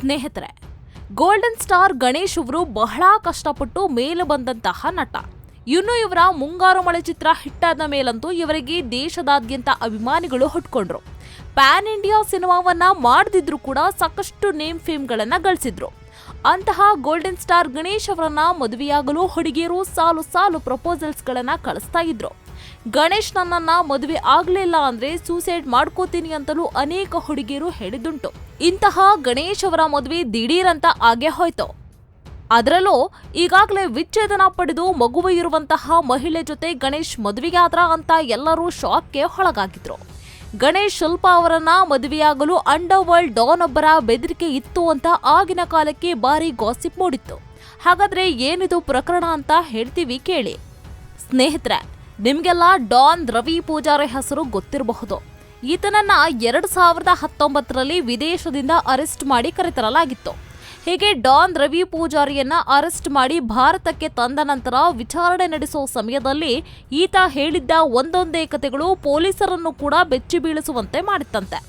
ಸ್ನೇಹಿತರೆ golden star Ganesh ಅವರು ಬಹಳ ಕಷ್ಟಪಟ್ಟು ಮೇಲೆ ಬಂದಂತಹ ನಟ. ಇನ್ನು ಇವರ ಮುಂಗಾರು ಮಳೆ ಚಿತ್ರ ಹಿಟ್ಟಾದ ಮೇಲಂತೂ ಇವರಿಗೆ ದೇಶದಾದ್ಯಂತ ಅಭಿಮಾನಿಗಳು ಹುಟ್ಕೊಂಡ್ರು ಪ್ಯಾನ್ ಇಂಡಿಯಾ ಸಿನಿಮಾವನ್ನ ಮಾಡದಿದ್ರು ಕೂಡ ಸಾಕಷ್ಟು ನೇಮ್ ಫೇಮ್ಗಳನ್ನ ಗಳಿಸಿದ್ರು. ಅಂತಹ ಗೋಲ್ಡನ್ ಸ್ಟಾರ್ ಗಣೇಶ್ ಅವರನ್ನ ಮದುವೆಯಾಗಲು ಹುಡುಗಿಯರು ಸಾಲು ಸಾಲು ಪ್ರಪೋಸಲ್ಸ್ ಗಳನ್ನ ಕಳಿಸ್ತಾ ಇದ್ರು. ಗಣೇಶ್ ನನ್ನನ್ನ ಮದುವೆ ಆಗ್ಲಿಲ್ಲ ಅಂದ್ರೆ ಸೂಸೈಡ್ ಮಾಡ್ಕೋತೀನಿ ಅಂತಲೂ ಅನೇಕ ಹುಡುಗಿಯರು ಹೇಳಿದ್ದುಂಟು. ಇಂತಹ ಗಣೇಶ್ ಅವರ ಮದುವೆ ದಿಢೀರಂತ ಆಗೇ ಹೋಯ್ತು. ಅದರಲ್ಲೂ ಈಗಾಗಲೇ ವಿಚ್ಛೇದನ ಪಡೆದು ಮಗುವೆ ಇರುವಂತಹ ಮಹಿಳೆ ಜೊತೆ ಗಣೇಶ್ ಮದುವೆಯಾದ್ರ ಅಂತ ಎಲ್ಲರೂ ಶಾಕ್ಗೆ ಒಳಗಾಗಿದ್ರು. ಗಣೇಶ್ ಶಿಲ್ಪ ಅವರನ್ನ ಮದುವೆಯಾಗಲು ಅಂಡರ್ ವರ್ಲ್ಡ್ ಡಾನ್ ಒಬ್ಬರ ಬೆದರಿಕೆ ಇತ್ತು ಅಂತ ಆಗಿನ ಕಾಲಕ್ಕೆ ಭಾರಿ ಗಾಸಿಪ್ ಮೂಡಿತ್ತು. ಹಾಗಾದ್ರೆ ಏನಿದು ಪ್ರಕರಣ ಅಂತ ಹೇಳ್ತೀವಿ ಕೇಳಿ. ಸ್ನೇಹಿತರೆ ನಿಮ್ಗೆಲ್ಲ ಡಾನ್ ರವಿ ಪೂಜಾರಿ ಹೆಸರು ಗೊತ್ತಿರಬಹುದು. ಈತನನ್ನ ಎರಡು ಸಾವಿರದ ಹತ್ತೊಂಬತ್ತರಲ್ಲಿ ವಿದೇಶದಿಂದ ಅರೆಸ್ಟ್ ಮಾಡಿ ಕರೆತರಲಾಗಿತ್ತು. ಹೀಗೆ ಡಾನ್ ರವಿ ಪೂಜಾರಿಯನ್ನ ಅರೆಸ್ಟ್ ಮಾಡಿ ಭಾರತಕ್ಕೆ ತಂದ ನಂತರ ವಿಚಾರಣೆ ನಡೆಸೋ ಸಮಯದಲ್ಲಿ ಈತ ಹೇಳಿದ್ದ ಒಂದೊಂದೇ ಕತೆಗಳು ಪೊಲೀಸರನ್ನು ಕೂಡ ಬೆಚ್ಚಿ ಬೀಳಿಸುವಂತೆ ಮಾಡಿತ್ತಂತೆ.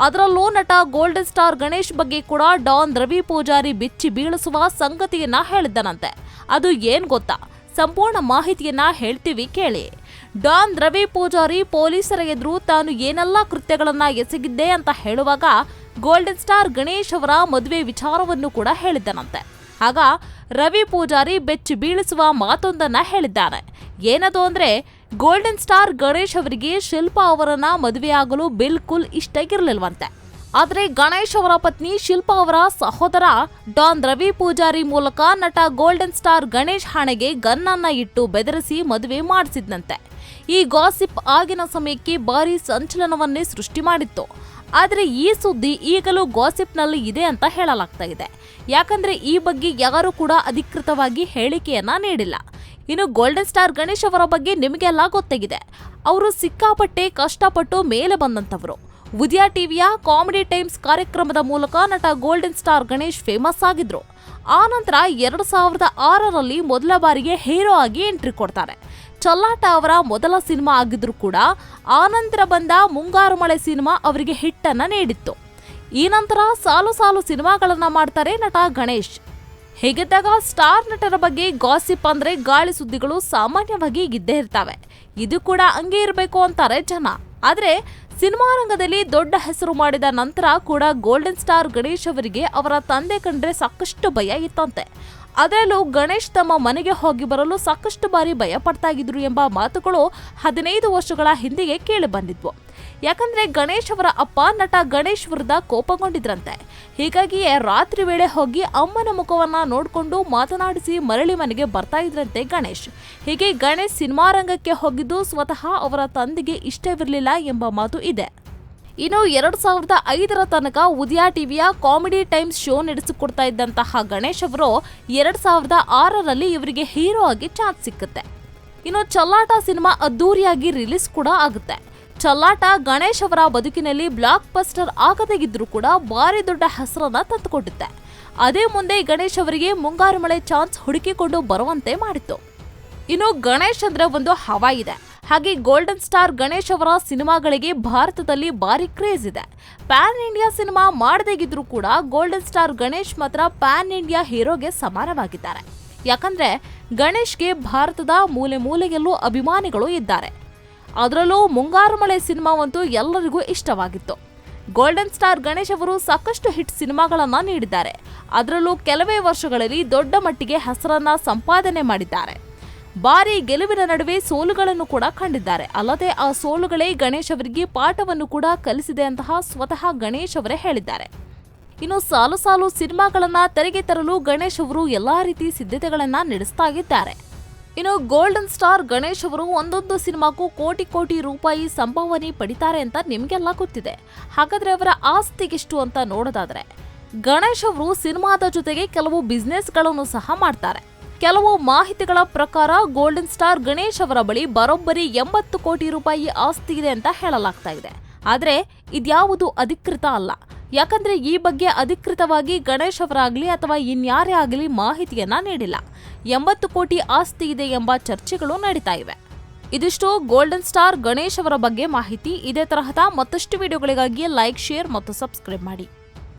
ಅದರಲ್ಲೂ ನಟ ಗೋಲ್ಡನ್ ಸ್ಟಾರ್ ಗಣೇಶ್ ಬಗ್ಗೆ ಕೂಡ ಡಾನ್ ರವಿ ಪೂಜಾರಿ ಬೆಚ್ಚಿ ಬೀಳಿಸುವ ಸಂಗತಿಯನ್ನ ಹೇಳಿದ್ದನಂತೆ. ಅದು ಏನ್ ಗೊತ್ತಾ? ಸಂಪೂರ್ಣ ಮಾಹಿತಿಯನ್ನ ಹೇಳ್ತೀವಿ ಕೇಳಿ. ಡಾನ್ ರವಿ ಪೂಜಾರಿ ಪೊಲೀಸರ ಎದುರು ತಾನು ಏನೆಲ್ಲ ಕೃತ್ಯಗಳನ್ನ ಎಸಗಿದ್ದೆ ಅಂತ ಹೇಳುವಾಗ ಗೋಲ್ಡನ್ ಸ್ಟಾರ್ ಗಣೇಶ್ ಅವರ ಮದುವೆ ವಿಚಾರವನ್ನು ಕೂಡ ಹೇಳಿದ್ದನಂತೆ. ಆಗ ರವಿ ಪೂಜಾರಿ ಬೆಚ್ಚಿ ಬೀಳಿಸುವ ಮಾತೊಂದನ್ನ ಹೇಳಿದ್ದಾನೆ. ಏನದು ಅಂದ್ರೆ ಗೋಲ್ಡನ್ ಸ್ಟಾರ್ ಗಣೇಶ್ ಅವರಿಗೆ ಶಿಲ್ಪಾ ಅವರನ್ನ ಮದುವೆಯಾಗಲು ಬಿಲ್ಕುಲ್ ಇಷ್ಟ ಇರಲಿಲ್ವಂತೆ. ಆದ್ರೆ ಗಣೇಶ್ ಅವರ ಪತ್ನಿ ಶಿಲ್ಪಾ ಅವರ ಸಹೋದರ ಡಾನ್ ರವಿ ಪೂಜಾರಿ ಮೂಲಕ ನಟ ಗೋಲ್ಡನ್ ಸ್ಟಾರ್ ಗಣೇಶ್ ಹಣೆಗೆ ಗನ್ನನ್ನ ಇಟ್ಟು ಬೆದರಿಸಿ ಮದುವೆ ಮಾಡಿಸಿದ್ನಂತೆ. ಈ ಗಾಸಿಪ್ ಆಗಿನ ಸಮಯಕ್ಕೆ ಭಾರಿ ಸಂಚಲನವನ್ನೇ ಸೃಷ್ಟಿ ಮಾಡಿತ್ತು. ಆದರೆ ಈ ಸುದ್ದಿ ಈಗಲೂ ಗಾಸಿಪ್ನಲ್ಲಿ ಇದೆ ಅಂತ ಹೇಳಲಾಗ್ತಾ ಇದೆ. ಯಾಕಂದ್ರೆ ಈ ಬಗ್ಗೆ ಯಾರೂ ಕೂಡ ಅಧಿಕೃತವಾಗಿ ಹೇಳಿಕೆಯನ್ನ ನೀಡಿಲ್ಲ. ಇನ್ನು ಗೋಲ್ಡನ್ ಸ್ಟಾರ್ ಗಣೇಶ್ ಅವರ ಬಗ್ಗೆ ನಿಮಗೆಲ್ಲ ಗೊತ್ತಾಗಿದೆ. ಅವರು ಸಿಕ್ಕಾಪಟ್ಟೆ ಕಷ್ಟಪಟ್ಟು ಮೇಲೆ ಬಂದಂತವರು. ಉದಯ ಟಿವಿಯ ಕಾಮಿಡಿ ಟೈಮ್ಸ್ ಕಾರ್ಯಕ್ರಮದ ಮೂಲಕ ನಟ ಗೋಲ್ಡನ್ ಸ್ಟಾರ್ ಗಣೇಶ್ ಫೇಮಸ್ ಆಗಿದ್ರು. ಆ ನಂತರ ಎರಡು ಸಾವಿರದ ಆರರಲ್ಲಿ ಮೊದಲ ಬಾರಿಗೆ ಹೀರೋ ಆಗಿ ಎಂಟ್ರಿ ಕೊಡ್ತಾರೆ. ಚಲ್ಲಾಟ ಅವರ ಮೊದಲ ಸಿನಿಮಾ ಆಗಿದ್ರೂ ಕೂಡ ಆ ನಂತರ ಬಂದ ಮುಂಗಾರು ಮಳೆ ಸಿನಿಮಾ ಅವರಿಗೆ ಹಿಟ್ಟನ್ನು ನೀಡಿತ್ತು. ಈ ನಂತರ ಸಾಲು ಸಾಲು ಸಿನಿಮಾಗಳನ್ನ ಮಾಡ್ತಾರೆ ನಟ ಗಣೇಶ್. ಹೇಗಿದ್ದಾಗ ಸ್ಟಾರ್ ನಟರ ಬಗ್ಗೆ ಗಾಸಿಪ್ ಅಂದ್ರೆ ಗಾಳಿ ಸುದ್ದಿಗಳು ಸಾಮಾನ್ಯವಾಗಿ ಇದ್ದೇ ಇರ್ತವೆ. ಇದು ಕೂಡ ಹಂಗೆ ಇರಬೇಕು ಅಂತಾರೆ ಜನ. ಆದ್ರೆ ಸಿನಿಮಾ ರಂಗದಲ್ಲಿ ದೊಡ್ಡ ಹೆಸರು ಮಾಡಿದ ನಂತರ ಕೂಡ ಗೋಲ್ಡನ್ ಸ್ಟಾರ್ ಗಣೇಶ್ ಅವರಿಗೆ ಅವರ ತಂದೆ ಕಂಡ್ರೆ ಸಾಕಷ್ಟು ಭಯ ಇತ್ತಂತೆ. ಅದರಲ್ಲೂ ಗಣೇಶ್ ತಮ್ಮ ಮನೆಗೆ ಹೋಗಿ ಬರಲು ಸಾಕಷ್ಟು ಬಾರಿ ಭಯ ಪಡ್ತಾ ಇದ್ರು ಎಂಬ ಮಾತುಗಳು ಹದಿನೈದು ವರ್ಷಗಳ ಹಿಂದೆಯೇ ಕೇಳಿ ಬಂದಿದ್ವು. ಯಾಕಂದ್ರೆ ಗಣೇಶ್ ಅವರ ಅಪ್ಪ ನಟ ಗಣೇಶ್ ವಿರುದ್ಧ ಕೋಪಗೊಂಡಿದ್ರಂತೆ. ಹೀಗಾಗಿಯೇ ರಾತ್ರಿ ವೇಳೆ ಹೋಗಿ ಅಮ್ಮನ ಮುಖವನ್ನ ನೋಡಿಕೊಂಡು ಮಾತನಾಡಿಸಿ ಮರಳಿ ಮನೆಗೆ ಬರ್ತಾ ಇದ್ರಂತೆ ಗಣೇಶ್. ಹೀಗೆ ಗಣೇಶ್ ಸಿನಿಮಾ ರಂಗಕ್ಕೆ ಹೋಗಿದ್ದು ಸ್ವತಃ ಅವರ ತಂದೆಗೆ ಇಷ್ಟವಿರಲಿಲ್ಲ ಎಂಬ ಮಾತು ಇದೆ. ಇನ್ನು ಎರಡು ಸಾವಿರದ ಐದರ ತನಕ ಉದಯ ಟಿವಿಯ ಕಾಮಿಡಿ ಟೈಮ್ಸ್ ಶೋ ನಡೆಸಿಕೊಡ್ತಾ ಇದ್ದಂತಹ ಗಣೇಶ್ ಅವರು ಎರಡು ಸಾವಿರದ ಆರರಲ್ಲಿ ಇವರಿಗೆ ಹೀರೋ ಆಗಿ ಚಾನ್ಸ್ ಸಿಕ್ಕುತ್ತೆ. ಇನ್ನು ಚಲ್ಲಾಟ ಸಿನಿಮಾ ಅದ್ದೂರಿಯಾಗಿ ರಿಲೀಸ್ ಕೂಡ ಆಗುತ್ತೆ. ಚಲ್ಲಾಟ ಗಣೇಶ್ ಅವರ ಬದುಕಿನಲ್ಲಿ ಬ್ಲಾಕ್ ಬಸ್ಟರ್ ಆಗದೇ ಇದ್ರೂ ಕೂಡ ಭಾರಿ ದೊಡ್ಡ ಹೆಸರನ್ನ ತಂದುಕೊಟ್ಟಿದ್ದೆ ಅದೇ ಮುಂದೆ ಗಣೇಶ್ ಅವರಿಗೆ ಮುಂಗಾರು ಮಳೆ ಚಾನ್ಸ್ ಹುಡುಕಿಕೊಂಡು ಬರುವಂತೆ ಮಾಡಿತ್ತು. ಇನ್ನು ಗಣೇಶ್ ಅಂದ್ರೆ ಒಂದು ಹವಾ ಇದೆ. ಹಾಗೆ ಗೋಲ್ಡನ್ ಸ್ಟಾರ್ ಗಣೇಶ್ ಅವರ ಸಿನಿಮಾಗಳಿಗೆ ಭಾರತದಲ್ಲಿ ಭಾರಿ ಕ್ರೇಜ್ ಇದೆ. ಪ್ಯಾನ್ ಇಂಡಿಯಾ ಸಿನಿಮಾ ಮಾಡದೇಗಿದ್ರು ಕೂಡ ಗೋಲ್ಡನ್ ಸ್ಟಾರ್ ಗಣೇಶ್ ಮಾತ್ರ ಪ್ಯಾನ್ ಇಂಡಿಯಾ ಹೀರೋಗೆ ಸಮಾನವಾಗಿದ್ದಾರೆ. ಯಾಕಂದ್ರೆ ಗಣೇಶ್ಗೆ ಭಾರತದ ಮೂಲೆ ಮೂಲೆಯಲ್ಲೂ ಅಭಿಮಾನಿಗಳು ಇದ್ದಾರೆ. ಅದರಲ್ಲೂ ಮುಂಗಾರು ಮಳೆ ಸಿನಿಮಾವಂತೂ ಎಲ್ಲರಿಗೂ ಇಷ್ಟವಾಗಿತ್ತು. ಗೋಲ್ಡನ್ ಸ್ಟಾರ್ ಗಣೇಶ್ ಅವರು ಸಾಕಷ್ಟು ಹಿಟ್ ಸಿನಿಮಾಗಳನ್ನ ನೀಡಿದ್ದಾರೆ. ಅದರಲ್ಲೂ ಕೆಲವೇ ವರ್ಷಗಳಲ್ಲಿ ದೊಡ್ಡ ಮಟ್ಟಿಗೆ ಹೆಸರನ್ನ ಸಂಪಾದನೆ ಮಾಡಿದ್ದಾರೆ. ಭಾರಿ ಗೆಲುವಿನ ನಡುವೆ ಸೋಲುಗಳನ್ನು ಕೂಡ ಕಂಡಿದ್ದಾರೆ. ಅಲ್ಲದೆ ಆ ಸೋಲುಗಳೇ ಗಣೇಶ್ ಅವರಿಗೆ ಪಾಠವನ್ನು ಕೂಡ ಕಲಿಸಿದೆ ಅಂತಹ ಸ್ವತಃ ಗಣೇಶ್ ಅವರೇ ಹೇಳಿದ್ದಾರೆ. ಇನ್ನು ಸಾಲು ಸಾಲು ಸಿನಿಮಾಗಳನ್ನ ತೆರೆಗೆ ತರಲು ಗಣೇಶ್ ಅವರು ಎಲ್ಲಾ ರೀತಿ ಸಿದ್ಧತೆಗಳನ್ನ ನಡೆಸ್ತಾ ಇದ್ದಾರೆ. ಇನ್ನು ಗೋಲ್ಡನ್ ಸ್ಟಾರ್ ಗಣೇಶ್ ಅವರು ಒಂದೊಂದು ಸಿನಿಮಾಕ್ಕೂ ಕೋಟಿ ಕೋಟಿ ರೂಪಾಯಿ ಸಂಭಾವನೆ ಪಡಿತಾರೆ ಅಂತ ನಿಮ್ಗೆಲ್ಲ ಗೊತ್ತಿದೆ. ಹಾಗಾದ್ರೆ ಅವರ ಆಸ್ತಿಗೆಷ್ಟು ಅಂತ ನೋಡೋದಾದ್ರೆ, ಗಣೇಶ್ ಅವರು ಸಿನಿಮಾದ ಜೊತೆಗೆ ಕೆಲವು ಬಿಸ್ನೆಸ್ಗಳನ್ನು ಸಹ ಮಾಡ್ತಾರೆ. ಕೆಲವು ಮಾಹಿತಿಗಳ ಪ್ರಕಾರ ಗೋಲ್ಡನ್ ಸ್ಟಾರ್ ಗಣೇಶ್ ಅವರ ಬಳಿ ಬರೋಬ್ಬರಿ ಎಂಬತ್ತು ಕೋಟಿ ರೂಪಾಯಿ ಆಸ್ತಿ ಇದೆ ಅಂತ ಹೇಳಲಾಗ್ತಾ ಇದೆ. ಆದ್ರೆ ಇದ್ಯಾವುದು ಅಧಿಕೃತ ಅಲ್ಲ. ಯಾಕಂದ್ರೆ ಈ ಬಗ್ಗೆ ಅಧಿಕೃತವಾಗಿ ಗಣೇಶ್ ಅವರಾಗ್ಲಿ ಅಥವಾ ಇನ್ಯಾರೇ ಆಗಲಿ ಮಾಹಿತಿಯನ್ನ ನೀಡಿಲ್ಲ. ಎಂಬತ್ತು ಕೋಟಿ ಆಸ್ತಿ ಇದೆ ಎಂಬ ಚರ್ಚೆಗಳು ನಡೀತಾ ಇವೆ. ಇದಿಷ್ಟು ಗೋಲ್ಡನ್ ಸ್ಟಾರ್ ಗಣೇಶ್ ಅವರ ಬಗ್ಗೆ ಮಾಹಿತಿ ಇದೇ ತರಹದ ಮತ್ತಷ್ಟು ವಿಡಿಯೋಗಳಿಗಾಗಿ ಲೈಕ್ ಶೇರ್ ಮತ್ತು ಸಬ್ಸ್ಕ್ರೈಬ್ ಮಾಡಿ.